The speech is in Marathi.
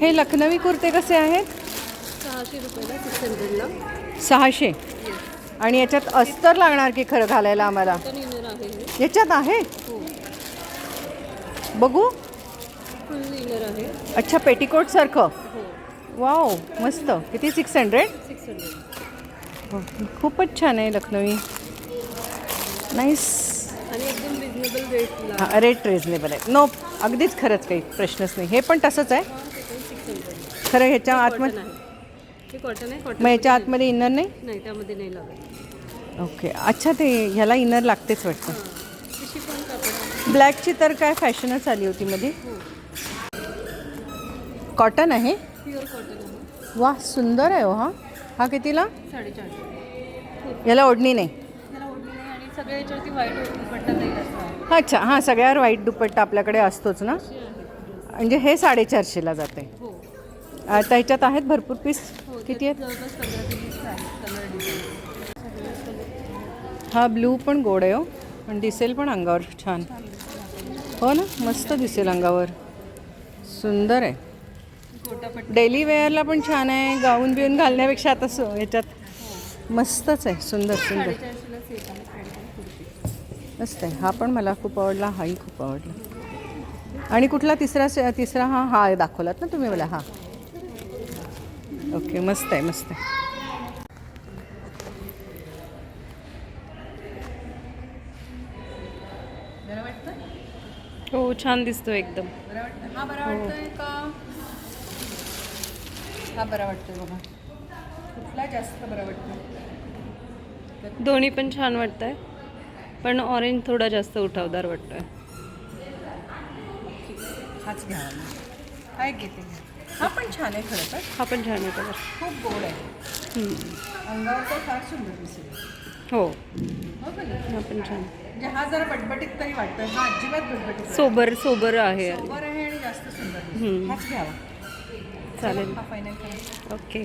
हे लखनवी कुर्ते कसे आहेत? सहाशे रुपयाला सिक्स हंड्रेडला सहाशे आणि याच्यात अस्तर लागणार की खरं घालायला आम्हाला? तर आहे. हे याच्यात आहे? हो. बघू. फुल इनर आहे. अच्छा पेटीकोट सारखं? हो. वाव मस्त. किती? सिक्स हंड्रेड सिक्स हंड्रेड खूपच छान आहे लखनवी. नाईस आणि एकदम रिजनेबल रेटला हां रेट रिजनेबल आहे. नो अगदीच खरंच काही प्रश्नच नाही. हे पण तसंच आहे. खरं ह्याच्या आतमध्ये आहे. हे कॉटन आहे कॉटन मग ह्याच्या आतमध्ये इनर नाही? नाही त्यामध्ये नाही लागत. ओके अच्छा ते ह्याला इनर लागतेच वाटतं. हां. तशी पण कापड ब्लॅकची तर काय फॅशनच आली होती मध्ये हो. कॉटन आहे? प्युअर कॉटन आहे. वा सुंदर आहे हो हा. हा कितीला? साडेचारशे. याला ओढणी नाही. त्याला ओढणी नाही आणि सगळ्या याच्यावरती व्हाईट दुपट्टा नाही असं. आहे अच्छा हां सगळ्यावर व्हाईट दुपट्टा आपल्याकडे असतोच ना? अशी आहे. म्हणजे हे साडेचारशेला जाते. हो. आता ह्याच्यात आहेत भरपूर पीस किती आहेत? हा ब्लू पण गोड आहे हो. पण दिसेल पण अंगावर छान. हो ना मस्त दिसेल अंगावर. सुंदर आहे. डेली वेअरला पण छान आहे. गाऊन बिऊन घालण्यापेक्षा आता सो ह्याच्यात मस्तच आहे. सुंदर सुंदर. मस्त आहे. हा पण मला खूप आवडला. हाही खूप आवडला. आणि कुठला तिसरा तिसरा हा हा दाखवलात ना तुम्ही मला? हा. ओके मस्त आहे मस्त आहे. हो छान दिसतो एकदम. हा बरा वाटतोय का? हा बरा वाटतोय बघा. कुठला जास्त बरा वाटतोय? दोन्ही पण छान वाटत आहे पण ऑरेंज थोडा जास्त उठावदार वाटतोय. हाच घ्यावा. हा एक घेते हा पण छान आहे खरं तर. हा पण छान आहे कलर खूप गोड आहे. अंगावर तर फार सुंदर दिसेल. हो. हो का नाही? हा पण छान. म्हणजे हा जरा बटबटीत तरी वाटतोय. हा अजिबात बटबटीत नाही. सोबर सोबर आहे. सोबर आहे आणि जास्त सुंदर. हम्म. हाच घ्यावा. चालेल. हा फायनल ओके.